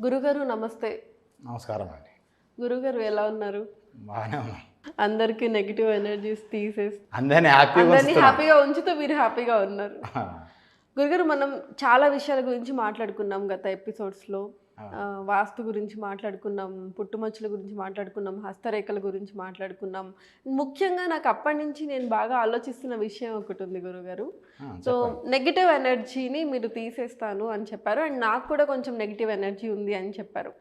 గురుగారు నమస్తే. నమస్కారం అండి. గురుగారు ఎలా ఉన్నారు? బాగానే ఉన్నాం. అందరికి నెగిటివ్ ఎనర్జీస్ తీసేసి అందరినీ హ్యాపీగా అందరినీ ఉంచుతున్నాం. హ్యాపీగా ఉంచుతూ మీరు హ్యాపీగా ఉన్నారు. గురుగారు మనం చాలా విషయాల గురించి మాట్లాడుకున్నాం గత ఎపిసోడ్స్లో వాస్తు గురించి మాట్లాడుకున్నాం పుట్టుమచ్చుల గురించి మాట్లాడుకున్నాం హస్తరేఖల గురించి మాట్లాడుకున్నాం. ముఖ్యంగా నాకు అప్పటి నుంచి నేను బాగా ఆలోచిస్తున్న విషయం ఒకటి ఉంది గురుగారు. సో నెగిటివ్ ఎనర్జీని మీరు తీసేస్తాను అని చెప్పారు. అండ్ నాకు కూడా కొంచెం నెగిటివ్ ఎనర్జీ ఉంది అని చెప్పారు.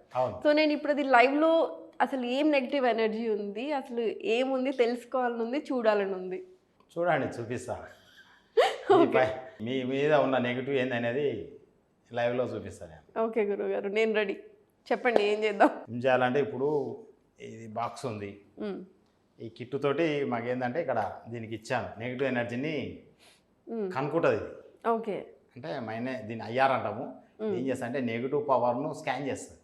సో నేను ఇప్పుడు అది లైవ్లో అసలు ఏం నెగిటివ్ ఎనర్జీ ఉంది అసలు ఏముంది తెలుసుకోవాలని ఉంది చూడాలని ఉంది చూడండి చూపిస్తా. మీ మీద ఉన్న నెగిటివ్ ఏందనేది లైవ్లో చూపిస్తాను నేను. ఓకే గురుగారు నేను రెడీ. చెప్పండి ఏం చేద్దాం? ఏం చేయాలంటే ఇప్పుడు ఇది బాక్స్ ఉంది. ఈ కిట్టు తోటి మాకేందంటే ఇక్కడ దీనికి ఇచ్చాను. నెగిటివ్ ఎనర్జీని కనుక్కుంటుంది ఇది. ఓకే. అంటే మైనే దీన్ని అయ్యారు అంటాము. ఏం చేస్తా అంటే నెగిటివ్ పవర్ను స్కాన్ చేస్తుంది.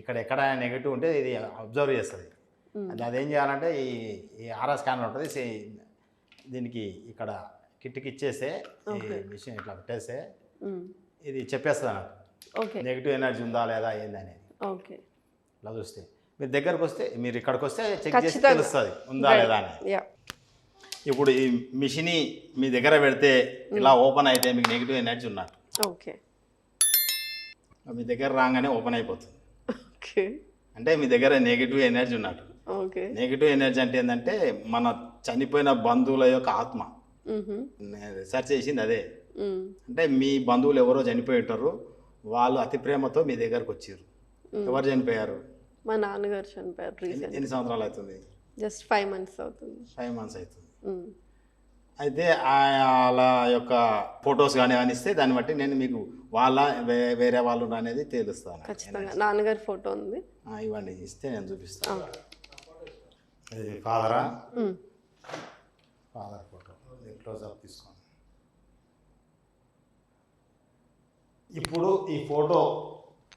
ఇక్కడ ఎక్కడ నెగిటివ్ ఉంటే ఇది అబ్జర్వ్ చేస్తుంది. అది అదేం చేయాలంటే ఈ ఈ ఆర్ఆర్ స్కానర్ ఉంటుంది దీనికి ఇక్కడ కిట్కి ఇచ్చేస్తే ఈ మిషన్ ఇట్లా పెట్టేస్తే ఇది చెప్పేస్తుంది అన్నట్టు ఓకే. నెగిటివ్ ఎనర్జీ ఉందా లేదా ఏంది అనేది. ఓకే. ఇలా చూస్తే. మీరు దగ్గరకు వస్తే మీరు ఇక్కడికి వస్తే చెక్ చేసి ఖచ్చితంగా. తెలుస్తుంది ఉందా లేదా అని యా ఇప్పుడు ఈ మిషన్ మీ దగ్గర పెడితే ఇలా ఓపెన్ అయితే మీకు నెగిటివ్ ఎనర్జీ ఉన్నట్టు ఓకే. మీ దగ్గర రాగానే ఓపెన్ అయిపోతుంది. ఓకే. అంటే మీ దగ్గర నెగిటివ్ ఎనర్జీ ఉన్నట్టు ఓకే. నెగిటివ్ ఎనర్జీ అంటే ఏంటంటే మన చనిపోయిన బంధువుల యొక్క ఆత్మ. రీసెర్చ్ చేసింది అదే. అంటే మీ బంధువులు ఎవరో చనిపోయి ఉంటారు వాళ్ళు అతి ప్రేమతో మీ దగ్గరకు వచ్చారు ఎవరు చనిపోయారు? మా నాన్నగారు చనిపోయారు ఎన్ని- సంవత్సరాలు అవుతుంది? జస్ట్ ఫైవ్ మంత్స్ అవుతుంది. ఫైవ్ మంత్స్ అవుతుంది. అయితే వాళ్ళ యొక్క ఫొటోస్ కానీ అని ఇస్తే దాన్ని బట్టి నేను మీకు వాళ్ళ వేరే వాళ్ళు అనేది తెలుస్తాను. ఖచ్చితంగా. నాన్నగారి ఫోటో ఉంది. ఇవ్వండి ఇస్తే నేను చూపిస్తాను. ఫాదరా? ఫాదర్. ఫోటో క్లోజ్ అప్ తీసుకోండి. ఇప్పుడు ఈ ఫోటో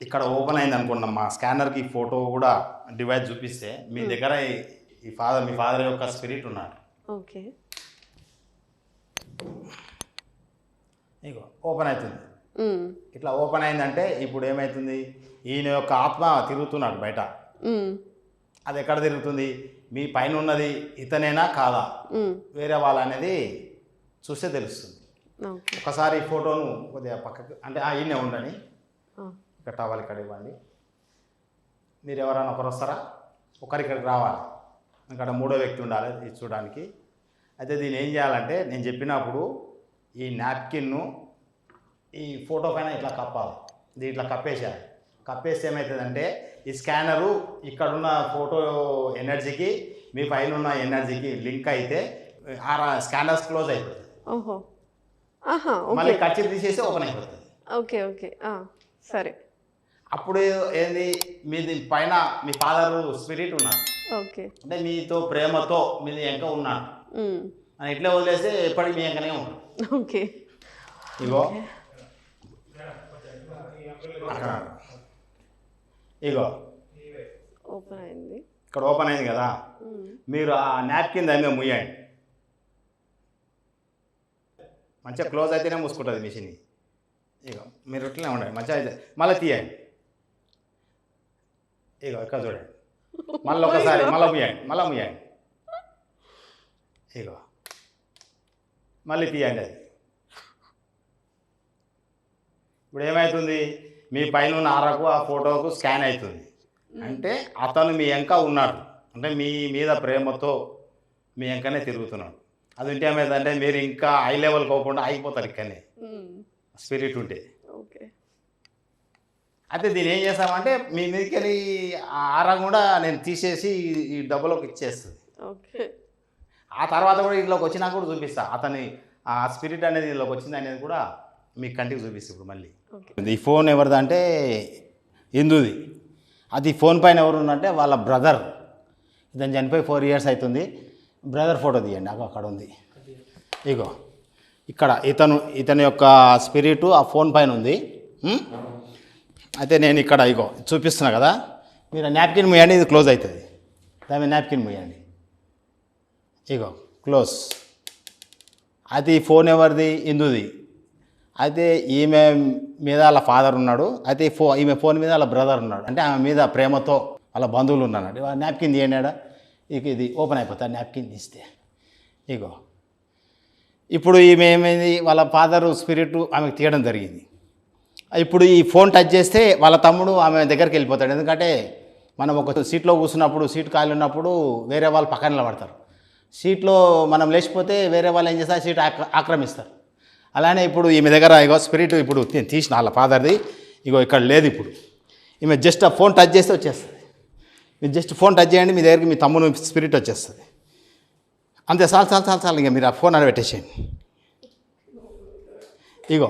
ఇక్కడ ఓపెన్ అయింది అనుకున్నాం మా స్కానర్కి ఈ ఫోటో కూడా డివైస్ చూపిస్తే మీ దగ్గర ఈ- ఫాదర్ మీ ఫాదర్ యొక్క స్పిరిట్ ఉన్నాడు ఓకే. ఇగో ఓపెన్ అవుతుంది మ్, ఇట్లా ఓపెన్ అయిందంటే ఇప్పుడు ఏమవుతుంది ఈయన యొక్క ఆత్మ తిరుగుతున్నాడు బయట. మ్, అది ఎక్కడ తిరుగుతుంది? మీ పైన ఉన్నది ఇతనేనా కాదా? వేరే వాళ్ళ అనేది చూస్తే తెలుస్తుంది. ఒకసారి ఫోటోను కొద్దిగా పక్కకు అంటే ఆ ఈయనే ఉండని ఇక్కడ టవల్ ఇక్కడ ఇవ్వండి. మీరు ఎవరైనా ఒకరు వస్తారా? ఒకరు ఇక్కడికి రావాలి. ఇక్కడ మూడో వ్యక్తి ఉండాలి ఇది చూడడానికి. అయితే దీన్ని ఏం చేయాలంటే నేను చెప్పినప్పుడు ఈ నాప్కిన్ను ఈ ఫోటో పైన ఇట్లా కప్పాలి. ఇది ఇట్లా కప్పేసేయాలి. కప్పేస్తే ఏమవుతుందంటే ఈ స్కానరు ఇక్కడున్న ఫోటో ఎనర్జీకి మీ పైన ఉన్న ఎనర్జీకి లింక్ అయితే ఆ స్కానర్స్ క్లోజ్ అయిపోతుంది. ఓహో. ఆహా మళ్ళీ ఖర్చు తీసేసి ఓపెన్ అయిపోతుంది. Okay okay. సరే. అప్పుడు ఏంది? మీది పైన మీ ఫాదర్ స్పిరిట్ ఉన్నాడు ఓకే. అంటే మీతో ప్రేమతో మీది ఎంక ఉన్నాడు. అని ఇట్లే వదిలేస్తే ఎప్పటికీ మీ ఎంకనే ఉంటాడు. ఓకే. ఇగో. ఇగో. ఓపెన్ అయింది. ఇక్కడ ఓపెన్ అయింది కదా. మీరు ఆ నాప్కిన్ దాని మీద ముయ్యండి. మంచిగా క్లోజ్ అయితేనే మూసుకుంటుంది మిషన్ ఇగో మీరు ఇట్లనే ఉండండి మంచిగా అయితే. మళ్ళీ తీయండి. ఇగో ఇక్కడ చూడండి. మళ్ళీ ఒకసారి మళ్ళీ ముయ్యండి మళ్ళీ ముయ్యండి. ఇగో. మళ్ళీ తీయండి అది. ఇప్పుడు ఏమవుతుంది మీ పైన ఉన్న ఆరకు ఆ ఫోటోకు స్కాన్ అవుతుంది. అంటే అతను మీ వెంక ఉన్నాడు. అంటే మీ మీద ప్రేమతో మీ వెంకనే తిరుగుతున్నాడు. అది ఉంటే ఏమైందంటే మీరు ఇంకా హై లెవెల్ పోకుండా ఆగిపోతారు ఇక్కడనే. స్పిరిట్ ఉంటే. ఓకే. అయితే దీన్ని ఏం చేస్తామంటే మీ మీదకి వెళ్ళి ఆ ఆరా కూడా నేను తీసేసి ఈ- డబ్బులోకి ఇచ్చేస్తుంది. ఓకే. ఆ తర్వాత కూడా ఇంట్లోకి వచ్చినా కూడా చూపిస్తా. అతని ఆ స్పిరిట్ అనేది ఇంట్లోకి వచ్చింది అనేది కూడా మీ కంటికి చూపిస్తుంది ఇప్పుడు మళ్ళీ. ఈ ఫోన్ ఎవరిది అంటే హిందూది అది ఫోన్ పైన ఎవరు ఉందంటే వాళ్ళ బ్రదర్ ఇతను చనిపోయి ఫోర్ ఇయర్స్ అవుతుంది. బ్రదర్ ఫోటో తీయండి నాకు అక్కడ ఉంది. ఇగో ఇక్కడ ఇతను ఇతని యొక్క స్పిరిటు ఆ ఫోన్ పైన ఉంది. అయితే నేను ఇక్కడ ఇగో చూపిస్తున్నా కదా. మీరు నాప్కిన్ మూయండి ఇది క్లోజ్ అవుతుంది. దాని నాప్కిన్ మూయండి ఇగో క్లోజ్. అది ఫోన్ ఎవరిది? ఇందుది. అయితే ఈమె మీద వాళ్ళ ఫాదర్ ఉన్నాడు. అయితే ఈ ఫో ఈమె ఫోన్ మీద వాళ్ళ బ్రదర్ ఉన్నాడు. అంటే ఆమె మీద ప్రేమతో వాళ్ళ బంధువులు ఉన్నాడు నాప్కిన్ తీయండి ఇక ఇది ఓపెన్ అయిపోతుంది నాప్కిన్ తీస్తే. ఇగో. ఇప్పుడు ఈమె ఏమైంది? వాళ్ళ ఫాదరు స్పిరిట్ ఆమెకు తీయడం జరిగింది. ఇప్పుడు ఈ ఫోన్ టచ్ చేస్తే వాళ్ళ తమ్ముడు ఆమె దగ్గరికి వెళ్ళిపోతాడు. ఎందుకంటే మనం ఒక సీట్లో కూర్చున్నప్పుడు సీట్ ఖాళీ ఉన్నప్పుడు వేరే వాళ్ళు పక్కన నిలబడతారు. సీట్లో మనం లేచిపోతే వేరే వాళ్ళు ఏం చేస్తారు? సీట్ ఆక్ర ఆక్రమిస్తారు. అలానే ఇప్పుడు ఈమె దగ్గర ఇగో స్పిరిట్ ఇప్పుడు నేను తీసిన వాళ్ళ ఫాదర్ది ఇగో ఇక్కడ లేదు ఇప్పుడు. ఈమె జస్ట్ ఆ ఫోన్ టచ్ చేస్తే వచ్చేస్తుంది మీరు జస్ట్ ఫోన్ టచ్ చేయండి మీ దగ్గరికి మీ తమ్ముడు స్పిరిట్ వచ్చేస్తుంది. అంతే చాలు చాలు చాలు చాలు ఇక మీరు ఆ ఫోన్ అని పెట్టేసేయండి. ఇగో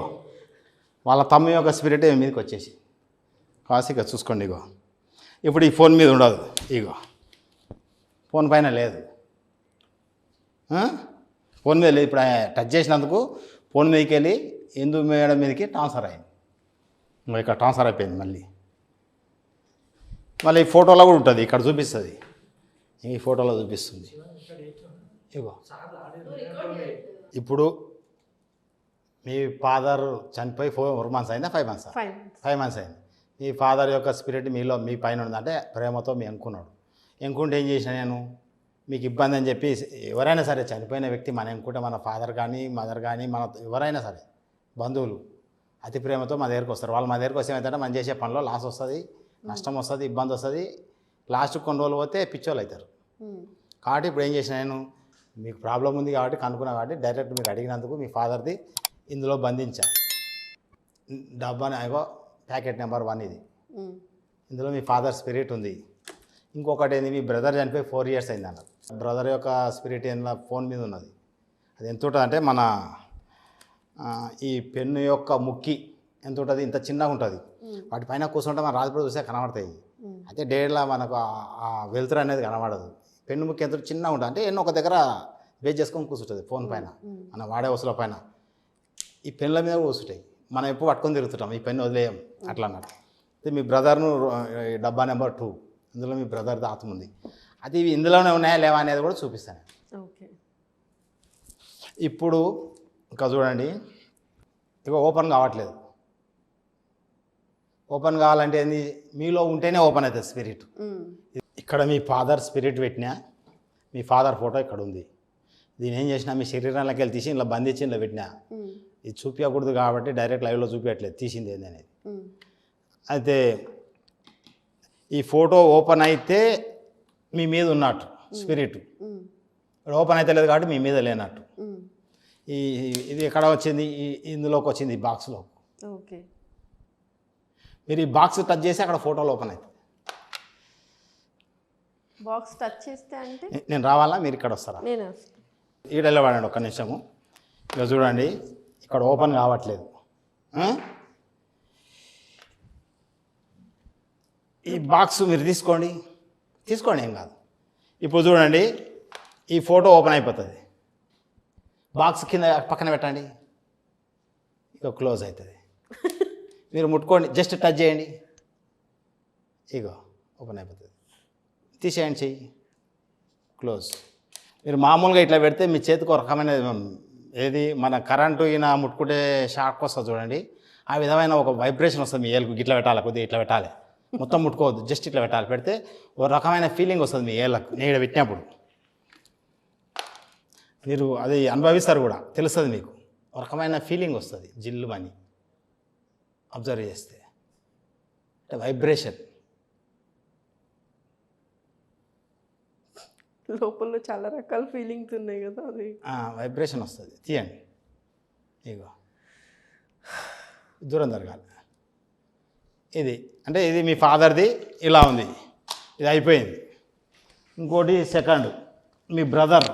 వాళ్ళ తమ్ము యొక్క స్పిరిట్ ఈమె మీదకి వచ్చేసి. కాసి ఇక చూసుకోండి ఇగో. ఇప్పుడు ఈ ఫోన్ మీద ఉండదు. ఇగో ఫోన్ పైన లేదు. ఫోన్ మీద లేదు. ఇప్పుడు టచ్ చేసినందుకు ఫోన్ మీదకి వెళ్ళి ఎందు మేడం మీదకి ట్రాన్స్ఫర్ అయింది? ఇంకా ఇక్కడ ట్రాన్స్ఫర్ అయిపోయింది మళ్ళీ. మళ్ళీ ఈ ఫోటోలో కూడా ఉంటుంది ఇక్కడ చూపిస్తుంది. ఈ ఫోటోలో చూపిస్తుంది. ఇగో. ఇప్పుడు మీ ఫాదర్ చనిపోయి ఫోర్ మంత్స్ అయిందా? ఫైవ్ మంత్స్ ఫైవ్ మంత్స్ అయింది. మీ ఫాదర్ యొక్క స్పిరిట్ మీలో మీ పైన ఉందంటే ప్రేమతో మీ అనుకున్నాడు. ఎంకుంటే ఏం చేసిన నేను? మీకు ఇబ్బంది అని చెప్పి ఎవరైనా సరే చనిపోయిన వ్యక్తి మన ఎంకుంటే మన ఫాదర్ కానీ మదర్ కానీ మన ఎవరైనా సరే బంధువులు అతి ప్రేమతో మా దగ్గరికి వస్తారు. వాళ్ళు మా దగ్గరికి వస్తే ఏమవుతుందంటే మనం చేసే పనిలో లాస్ వస్తుంది. నష్టం వస్తుంది ఇబ్బంది వస్తుంది. లాస్ట్ కొన్ని రోజులు పోతే పిచ్చోళ్ళు అవుతారు. కాబట్టి ఇప్పుడు ఏం చేసిన నేను మీకు ప్రాబ్లం ఉంది కాబట్టి కనుక్కున్నా కాబట్టి డైరెక్ట్ మీకు అడిగినందుకు మీ ఫాదర్ది ఇందులో బంధించా. డబ్బా అగో ప్యాకెట్ నెంబర్ వన్ ఇది. ఇందులో మీ ఫాదర్ స్పిరిట్ ఉంది. ఇంకొకటి ఏంది మీ బ్రదర్ చనిపోయి ఫోర్ ఇయర్స్ అయింది అన్నారు. బ్రదర్ యొక్క స్పిరిట్ ఏందో ఫోన్ మీద ఉన్నది? అది ఎంత ఉంటుంది అంటే మన ఈ పెన్ను యొక్క ముక్కి ఎంత ఉంటుంది? ఇంత చిన్నగా ఉంటుంది. వాటి పైన కూర్చుంటే మన రాజపూడి చూస్తే కనబడతాయి. అయితే డేడ్లా మనకు ఆ- వెలుతురు అనేది కనబడదు. పెన్ను ముక్కి ఎంత చిన్నగా ఉంటుంది. అంటే ఎన్నో ఒక దగ్గర బేస్ చేసుకొని కూర్చుంటుంది ఫోన్ పైన. మన వాడే వస్తువుల పైన. ఈ పెన్నుల మీద కూడా కూర్చుంటాయి. మనం ఎప్పుడు పట్టుకొని తిరుగుతుంటాం ఈ పెన్ను వదిలేయం అట్లా అన్నట్టు. అయితే మీ బ్రదర్ను డబ్బా నెంబర్ టూ. ఇందులో మీ బ్రదర్ ఆత్మ ఉంది. అది ఇవి ఇందులోనే ఉన్నాయా లేవా అనేది కూడా చూపిస్తాను. ఓకే. ఇప్పుడు ఇంకా చూడండి. ఇక ఓపెన్ కావట్లేదు. ఓపెన్ కావాలంటే ఏంది? మీలో ఉంటేనే ఓపెన్ అవుతుంది స్పిరిట్. ఇక్కడ మీ ఫాదర్ స్పిరిట్ పెట్టినా మీ ఫాదర్ ఫోటో ఇక్కడ ఉంది. దీని ఏం చేసినా మీ శరీరంలోకి వెళ్ళి తీసి ఇలా బంధించి ఇలా పెట్టినా ఇది చూపించకూడదు కాబట్టి డైరెక్ట్ లైవ్లో చూపించట్లేదు తీసింది ఏంది అనేది. అయితే ఈ ఫోటో ఓపెన్ అయితే మీ మీద ఉన్నట్టు స్పిరిట్. ఓపెన్ అయితే లేదు కాబట్టి మీ మీద లేనట్టు. ఈ ఇది ఎక్కడ వచ్చింది? ఇందులోకి వచ్చింది ఈ బాక్స్లో ఓకే. మీరు ఈ బాక్స్ టచ్ చేసి అక్కడ ఫోటోలు ఓపెన్ అవుతుంది బాక్స్ టచ్ చేస్తే అంటే? నేను రావాలా? మీరు ఇక్కడ వస్తారా? నేను ఈడ వెళ్ళవాడండి ఒక్క నిమిషము. ఇక చూడండి ఇక్కడ ఓపెన్ కావట్లేదు? ఈ బాక్స్ మీరు తీసుకోండి. తీసుకోండి ఏం కాదు. ఇప్పుడు చూడండి ఈ ఫోటో ఓపెన్ అయిపోతుంది. బాక్స్ కింద పక్కన పెట్టండి. ఇక క్లోజ్ అవుతుంది మీరు ముట్టుకోండి. జస్ట్ టచ్ చేయండి. ఇగో ఓపెన్ అయిపోతుంది. తీసేయండి చెయ్యి. క్లోజ్. మీరు మామూలుగా ఇట్లా పెడితే మీ చేతికి ఒక రకమైన ఏది మన కరెంటు ఈయన ముట్టుకుంటే షాక్ వస్తుంది చూడండి. ఆ విధమైన ఒక వైబ్రేషన్ వస్తుంది మీ ఏళ్ళకు ఇట్లా పెట్టాలి? కొద్దిగా ఇట్లా పెట్టాలి. మొత్తం ముట్టుకోవద్దు. జస్ట్ ఇట్లా పెట్టాలి. పెడితే ఒక రకమైన ఫీలింగ్ వస్తుంది మీ ఏళ్ళకు. నేను పెట్టినప్పుడు. మీరు అది అనుభవిస్తారు కూడా. తెలుస్తుంది మీకు. ఒక రకమైన ఫీలింగ్ వస్తుంది. జిల్లు అని అబ్జర్వ్ చేస్తే. అంటే వైబ్రేషన్. లోపల చాలా రకాల ఫీలింగ్స్ ఉన్నాయి కదా అది. వైబ్రేషన్ వస్తుంది. తీయండి. ఇగో. దూరం జరగాలి. ఇది అంటే ఇది మీ ఫాదర్ది ఇలా ఉంది. ఇది అయిపోయింది. ఇంకోటి సెకండ్ మీ బ్రదర్.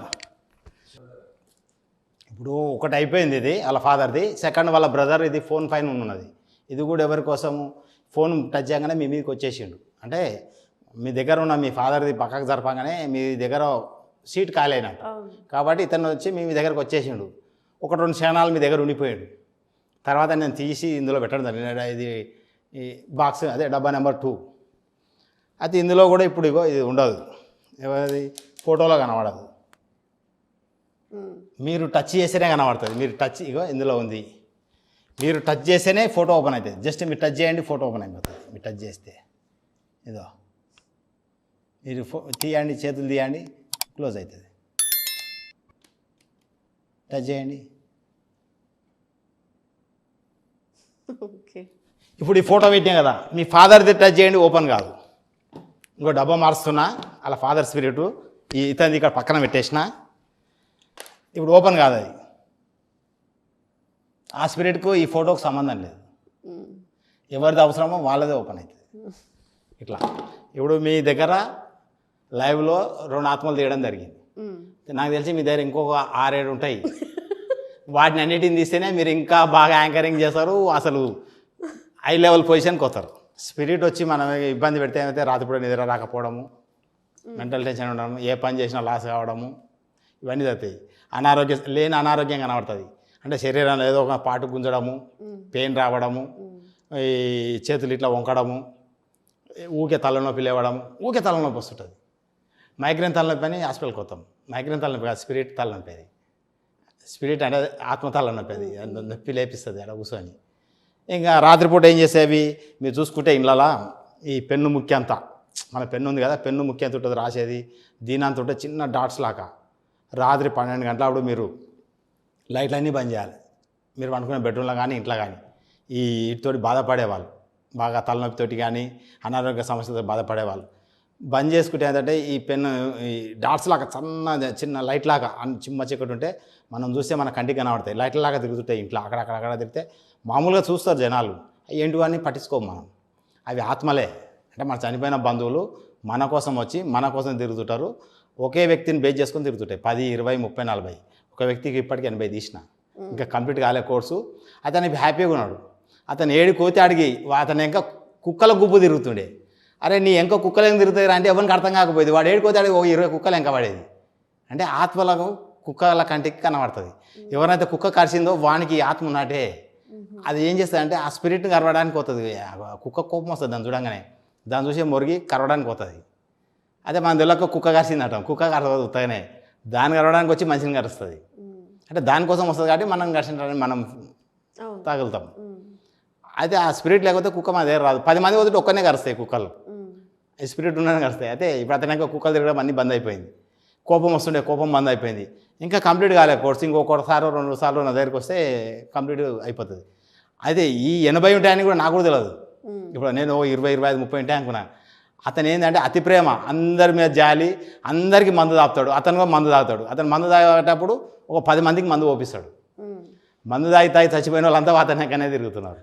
ఇప్పుడు ఒకటి అయిపోయింది ఇది వాళ్ళ ఫాదర్ది. సెకండ్ వాళ్ళ బ్రదర్ ఇది ఫోన్ పైన ఉన్నది. ఇది కూడా ఎవరి కోసం? ఫోన్ టచ్ చేయగానే మీ మీదకి వచ్చేసిండు. అంటే మీ దగ్గర ఉన్న మీ ఫాదర్ది పక్కకు జరపగానే మీ దగ్గర సీట్ అవును. కాబట్టి ఇతను వచ్చి మీ దగ్గరకు వచ్చేసిండు. ఒక రెండు క్షణాలు మీ దగ్గర ఉండిపోయాడు. తర్వాత నేను తీసి ఇందులో పెట్టడం జరిగింది. ఇది ఈ బాక్స్ అదే డబ్బా నెంబర్ టూ. అయితే ఇందులో కూడా ఇప్పుడు ఇగో ఇది ఉండదు. ఎవరిది? ఫోటోలో కనబడదు. మీరు టచ్ చేస్తేనే కనబడుతుంది. మీరు టచ్ ఇగో ఇందులో ఉంది. మీరు టచ్ చేస్తేనే ఫోటో ఓపెన్ అవుతుంది. జస్ట్ మీరు టచ్ చేయండి ఫోటో ఓపెన్ అయిపోతుంది. మీరు టచ్ చేస్తే. ఇదో. మీరు ఫో తీయండి చేతులు తీయండి క్లోజ్ అవుతుంది. టచ్ చేయండి. ఇప్పుడు ఈ ఫోటో పెట్టాం కదా మీ ఫాదర్ది టచ్ చేయండి ఓపెన్ కాదు. ఇంకో డబ్బా మారుస్తున్నా అలా ఫాదర్ స్పిరిట్ ఈ ఇతనిది ఇక్కడ పక్కన పెట్టేసిన. ఇప్పుడు ఓపెన్ కాదు అది. ఆ స్పిరిట్కు ఈ ఫోటోకు సంబంధం లేదు. ఎవరిది అవసరమో వాళ్ళదే ఓపెన్ అవుతుంది ఇట్లా. ఇప్పుడు మీ దగ్గర లైవ్లో రెండు ఆత్మలు తీయడం జరిగింది. నాకు తెలిసి మీ దగ్గర ఇంకొక ఆరేడు ఉంటాయి. వాటిని అన్నిటిని తీస్తేనే మీరు ఇంకా బాగా యాంకరింగ్ చేస్తారు. అసలు హై లెవెల్ పొజిషన్కి వస్తారు. స్పిరిట్ వచ్చి మనం ఇబ్బంది పెడితే ఏమైతే రాత్రిపూట నిద్ర రాకపోవడము మెంటల్ టెన్షన్ ఉండడము ఏ పని చేసినా లాస్ కావడము ఇవన్నీ జరుగుతాయి. అనారోగ్య లేని అనారోగ్యం కనబడుతుంది. అంటే శరీరంలో ఏదో ఒక పాటు గుంజడము పెయిన్ రావడము ఈ చేతులు ఇట్లా వంకడము ఊకే తలనొప్పి లేవడము ఊకే తలనొప్పి వస్తుంటుంది. మైగ్రేన్ తలనొప్పి అని హాస్పిటల్కి వస్తాం మైగ్రేన్ తలనొప్పి కాదు స్పిరిట్ తలనొప్పి అది. స్పిరిట్ అంటే ఆత్మ తలనొప్పి అది. నొప్పి లేపిస్తుంది అక్కడ కూర్చొని. ఇంకా రాత్రిపూట ఏం చేసేవి? మీరు చూసుకుంటే ఇళ్ళలా ఈ పెన్ను ముఖ్యంతా మన పెన్ను ఉంది కదా పెన్ను ముఖ్యంత ఉంటుంది రాసేది. దీని అంత ఉంటే చిన్న డాట్స్ లాగా. రాత్రి పన్నెండు గంటల అప్పుడు మీరు లైట్లన్నీ బంద్ చేయాలి. మీరు పండుకునే బెడ్రూమ్లో కానీ ఇంట్లో కానీ. ఈ వీటితోటి బాధపడేవాళ్ళు. బాగా తలనొప్పితోటి కానీ అనారోగ్య సమస్యలతో బాధపడేవాళ్ళు. బంద్ చేసుకుంటే ఏంటంటే ఈ పెన్ను ఈ డాట్స్ లాగా చిన్న చిన్న లైట్ లాగా చిమ్మ చీకటి ఉంటే మనం చూస్తే మన కంటికి కనబడతాయి. లైట్ లాగా తిరుగుతుంటాయి ఇంట్లో. అక్కడక్కడ అక్కడ తిరిగితే మామూలుగా చూస్తారు జనాలు. ఏంటివన్నీ పట్టించుకోము మనం. అవి ఆత్మలే. అంటే మన చనిపోయిన బంధువులు మన కోసం వచ్చి మన కోసం తిరుగుతుంటారు. ఒకే వ్యక్తిని బేస్ చేసుకొని తిరుగుతుంటాయి. పది ఇరవై ముప్పై నలభై. ఒక వ్యక్తికి ఇప్పటికి ఎనభై తీసిన. ఇంకా కంప్లీట్ కాలే కోర్సు. అతను హ్యాపీగా ఉన్నాడు. అతను ఏడు కోతి అడిగి అతను ఇంకా కుక్కల గుంపు తిరుగుతుండే. అరే నీ ఎంక కుక్కలు ఏం తిరుగుతాయి అంటే ఎవరికి అర్థం కాకపోయేది. వాడు ఏడు కోతి అడిగి ఒక ఇరవై కుక్కలు ఎంక పడేది. అంటే ఆత్మలకు కుక్కల కంటికి కనబడుతుంది. ఎవరైతే కుక్క కరిచిందో వానికి ఆత్మ ఉన్నట్టే. అది ఏం చేస్తుంది ఆ స్పిరిట్ కరవడానికి పోతుంది. కుక్క కోపం వస్తుంది దాన్ని చూడంగానే. దాన్ని చూసి మొరిగి కరవడానికి పోతుంది. అదే మన తెలియక కుక్క కరిచిందట కుక్క కరవదు ఉత్తగానే. దాన్ని కరవడానికి వచ్చి మనిషిని కరుస్తుంది. అంటే దానికోసం వస్తుంది కాబట్టి మనం కరిచింటారని మనం తగులుతాం అయితే ఆ స్పిరిట్ లేకపోతే కుక్క మన దగ్గర రాదు. పది మంది పోతుంటే ఒక్కనే కరుస్తాయి కుక్కలు. స్పిరిట్ ఉన్నది కరుస్తాయి. అయితే ఇప్పుడు అతనికి కుక్కలు తిరగడం అన్నీ బంద్ అయిపోయింది. కోపం వస్తుండే కోపం బంద్ అయిపోయింది. ఇంకా కంప్లీట్ కాలే కోర్స్. ఇంకొకసారి రెండు సార్లు నా దగ్గరికి వస్తే కంప్లీట్ అయిపోతుంది. అయితే ఈ ఎనభై ఉంటాయని కూడా నాకు కూడా తెలియదు ఇప్పుడు నేను ఇరవై ఇరవై ఐదు ముప్పై ఉంటాయి అనుకున్నా. అతను ఏంటంటే అతి ప్రేమ. అందరి మీద జాలి అందరికీ మందు తాగుతాడు. అతను కూడా మందు తాగుతాడు. అతను మందు తాగేటప్పుడు ఒక పది మందికి మందు ఓపిస్తాడు మందు తాగి తాగి చచ్చిపోయిన వాళ్ళంతా అతనికనే తిరుగుతున్నారు.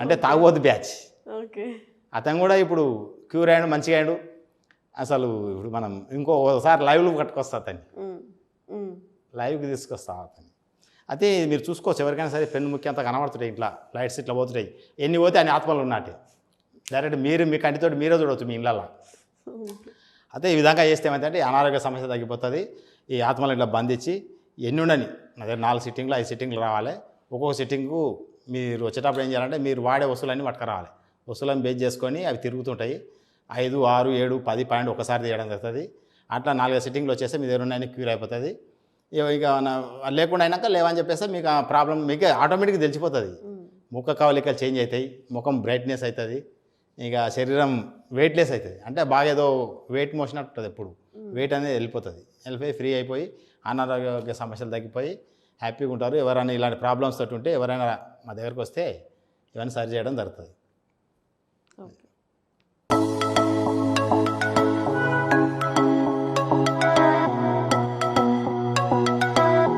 అంటే తాగుబోతు బ్యాచ్. ఓకే. అతను కూడా ఇప్పుడు క్యూర్ అయ్యాడు మంచిగా అయ్యాడు. అసలు ఇప్పుడు మనం ఇంకోసారి లైవ్లో కట్టుకొస్తా అతన్ని. లైవ్కి తీసుకొస్తా అతన్ని. అయితే మీరు చూసుకోవచ్చు ఎవరికైనా సరే పెన్ను ముఖ్యంత కనబడుతుంటాయి ఇట్లా. లైట్స్ ఇట్లా పోతుంటాయి. ఎన్ని పోతే అన్ని ఆత్మలు ఉన్నట్టే డైరెక్ట్ మీరు మీ కంటితో మీరే చూడవచ్చు మీ ఇళ్ళల్లో. అయితే ఈ విధంగా చేస్తే ఏమైతే అనారోగ్య సమస్య తగ్గిపోతుంది. ఈ ఆత్మలు ఇట్లా బంధించి ఎన్ని ఉండని నా దగ్గర నాలుగు సిట్టింగ్లు ఐదు సిట్టింగ్లు రావాలి. ఒక్కొక్క సిట్టింగు మీరు వచ్చేటప్పుడు ఏం చేయాలంటే మీరు వాడే వస్తువులన్నీ పట్టుకురావాలి. వస్తువులను బేస్ చేసుకొని అవి తిరుగుతుంటాయి. ఐదు ఆరు ఏడు పది పన్నెండు ఒకసారి తీయడం జరుగుతుంది. అట్లా నాలుగు సిట్టింగ్లు వచ్చేస్తే మీ దగ్గర ఉన్నాయని క్యూర్ అయిపోతుంది. ఇక లేకుండా అయినాక లేవని చెప్పేస్తే మీకు ఆ ప్రాబ్లం మీకు ఆటోమేటిక్గా తెలిసిపోతుంది. ముఖ కవలికలు చేంజ్ అవుతాయి. ముఖం బ్రైట్నెస్ అవుతుంది. ఇక శరీరం వెయిట్లెస్ అవుతుంది అంటే బాగా ఏదో వెయిట్ మోషన్ ఉంటుంది ఎప్పుడు వెయిట్ అనేది వెళ్ళిపోతుంది. వెళ్ళిపోయి ఫ్రీ అయిపోయి అనారోగ్య సమస్యలు తగ్గిపోయి హ్యాపీగా ఉంటారు. ఎవరైనా ఇలాంటి ప్రాబ్లమ్స్ తోటి ఉంటే ఎవరైనా మా దగ్గరకు వస్తే ఇవన్నీ సరి చేయడం జరుగుతుంది.